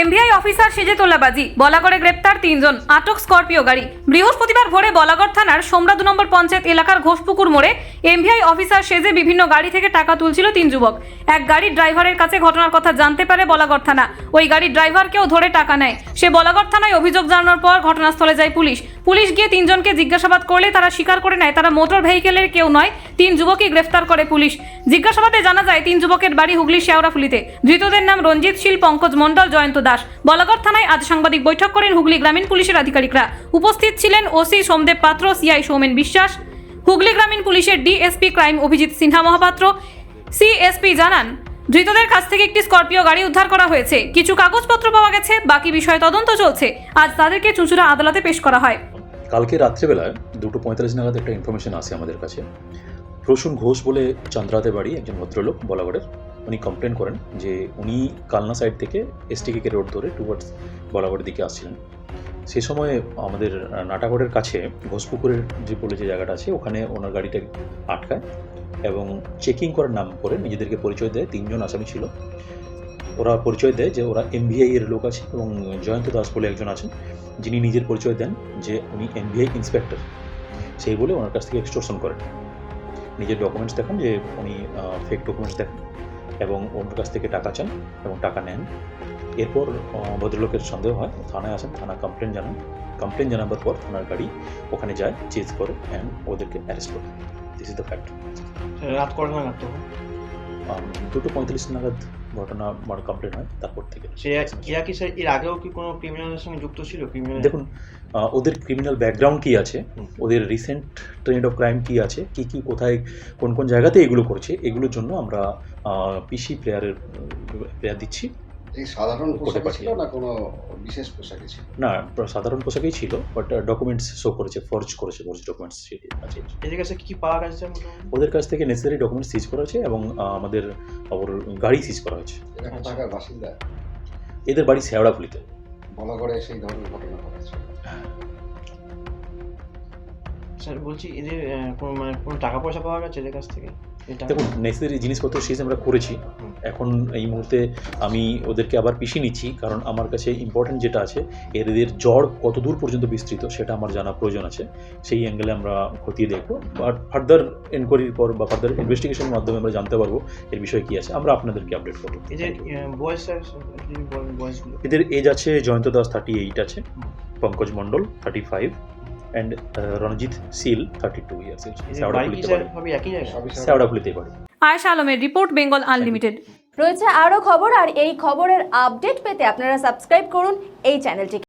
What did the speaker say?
MVI officer সেজে তোলাবাজি। বলাগড়ে গ্রেপ্তার তিনজন, আটক স্করপিও গাড়ি। বৃহস্পতিবার ভোরে বলাগড় থানার সোমরা দু নম্বর পঞ্চায়েত এলাকার ঘোষপুকুর মোড়ে এমভিআই অফিসার সেজে বিভিন্ন গাড়ি থেকে টাকা তুলছিল তিন যুবক। এক গাড়ির ড্রাইভারের কাছে ঘটনার কথা জানতে পারে বলাগড় থানা। ওই গাড়ির ড্রাইভারকেও ধরে টাকা নেয়। সে বলাগড় থানায় অভিযোগ জানানোর পর ঘটনাস্থলে যায় পুলিশ। পুলিশ গিয়ে তিনজনকে জিজ্ঞাসাবাদ করলে তারা স্বীকার করে নেয়। তারা মোটর ভেহিকেলের কেউ নয়, তিন যুবকই গ্রেফতার করে পুলিশ। জিজ্ঞাসাবাদে জানা যায়, তিন যুবকের বাড়ি হুগলি শেওড়াফুলিতে। ধৃতদের নাম রঞ্জিত শীল, পঙ্কজ মণ্ডল, জয়ন্ত দাস। বলাগড় থানায় আজ সাংবাদিক বৈঠক করেন হুগলি গ্রামীণ পুলিশের আধিকারিকরা। উপস্থিত ছিলেন ওসি সোমদেব পাত্র, সিআই সৌমেন বিশ্বাস। হুগলি গ্রামীণ পুলিশের DSP crime Abhijit Sinha Mahapatra. CSP জানান, ধৃতদের কাছ থেকে একটি স্করপিও গাড়ি উদ্ধার করা হয়েছে। কিছু কাগজপত্র পাওয়া গেছে, বাকি বিষয়ে তদন্ত চলছে। আজ তাদেরকে চুঁচুড়া আদালতে পেশ করা হয়। কালকে রাত্রেবেলায় দুটো পঁয়তাল্লিশ নাগাদ একটা ইনফরমেশন আসে আমাদের কাছে। প্রসূন ঘোষ বলে চান্দ্রাতে বাড়ি একজন ভদ্রলোক, বলাগড়ের। উনি কমপ্লেন করেন যে উনি কালনা সাইড থেকে এসটিকে রোড ধরে টুয়ার্ডস বলাগড়ের দিকে আসছিলেন। সে সময় আমাদের নাটাগড়ের কাছে ঘোষপুকুরের যে বলে যে জায়গাটা আছে, ওখানে ওনার গাড়িটা আটকায় এবং চেকিং করার নাম করে নিজেদেরকে পরিচয় দেয়। তিনজন আসামি ছিল। ওরা পরিচয় দেয় যে ওরা এমবিআই এর লোক আছে এবং জয়ন্ত দাস বলে একজন আছেন যিনি নিজের পরিচয় দেন যে উনি এমবিআই ইন্সপেক্টর সেই বলে ওনার কাছ থেকে এক্সটোরশন করেন। নিজের ডকুমেন্টস দেখান যে উনি ফেক ডকুমেন্টস দেখান এবং ওনার কাছ থেকে টাকা চান এবং টাকা নেন। এরপর ভদ্রলোকের সন্দেহ হয় থানায় আসেন থানা কমপ্লেন জানান। কমপ্লেন জানাবার পর থানার গাড়ি ওখানে যায় চেজ করে অ্যান্ড ওদেরকে অ্যারেস্ট করে। দিস ইজ দ্য ফ্যাক্ট রাত কটা নাগাদ দুটো পঁয়তাল্লিশ নাগাদ। ঘটনা মানে কমপ্লেন হয় তারপর থেকে সে কেয়া কি স্যার এর আগেও কি কোনো ক্রিমিনালের সঙ্গে যুক্ত ছিল? ক্রিমিনাল দেখুন ওদের ক্রিমিনাল ব্যাকগ্রাউন্ড কি আছে? ওদের রিসেন্ট ট্রেন্ড অফ ক্রাইম কি আছে? কি কি কোথায় কোন কোন জায়গাতে এগুলো করছে? এগুলোর জন্য আমরা পিসি প্লেয়ারের প্লেয়ার দিচ্ছি। এই সাধারণ পোশাকে ছিল না কোনো বিশেষ পোশাকে ছিল? না সাধারণ পোশাকেই ছিল বাট ডকুমেন্টস শো করেছে ফর্জ করেছে ফর্জ ডকুমেন্টস আছে। এদের কাছে কি কি পাওয়া গেছে ওদের কাছ থেকে নেসেসারি ডকুমেন্টস সিজ করা হয়েছে এবং আমাদের ওর গাড়ি সিজ করা হয়েছে। এরা কোথাকার বাসিন্দা? এদের বাড়ি শেওড়াফুলিতে। বলা করে সেই ধরনের ঘটনা ঘটেছে। স্যার বলছি এদের কোনো মানে কোনো টাকা পয়সা পাওয়া গেছে এদের কাছ থেকে? দেখুন নেসেসারি জিনিসপত্র সিজ আমরা করেছি এখন এই মুহূর্তে আমি ওদেরকে আবার পিছিয়ে নিচ্ছি কারণ আমার কাছে ইম্পর্টেন্ট যেটা আছে এদের জ্বর কত দূর পর্যন্ত বিস্তৃত সেটা আমার জানা প্রয়োজন আছে। সেই অ্যাঙ্গেলে আমরা খতিয়ে দেখব। বাট ফার্দার এনকোয়ারির পর বা ফার্দার ইনভেস্টিগেশনের মাধ্যমে আমরা জানতে পারব এর বিষয়ে কী আছে। আমরা আপনাদেরকে আপডেট করব। এদের এজ আছে জয়ন্ত দাস থার্টি এইট আছে Pankaj Mondal thirty five and Ranajit Seal thirty two years বাড়ি আয়েশা আলমের রিপোর্ট বেঙ্গল আনলিমিটেড। রয়েছে আরও খবর আর এই খবরের আপডেট পেতে আপনারা সাবস্ক্রাইব করুন এই চ্যানেলটিকে।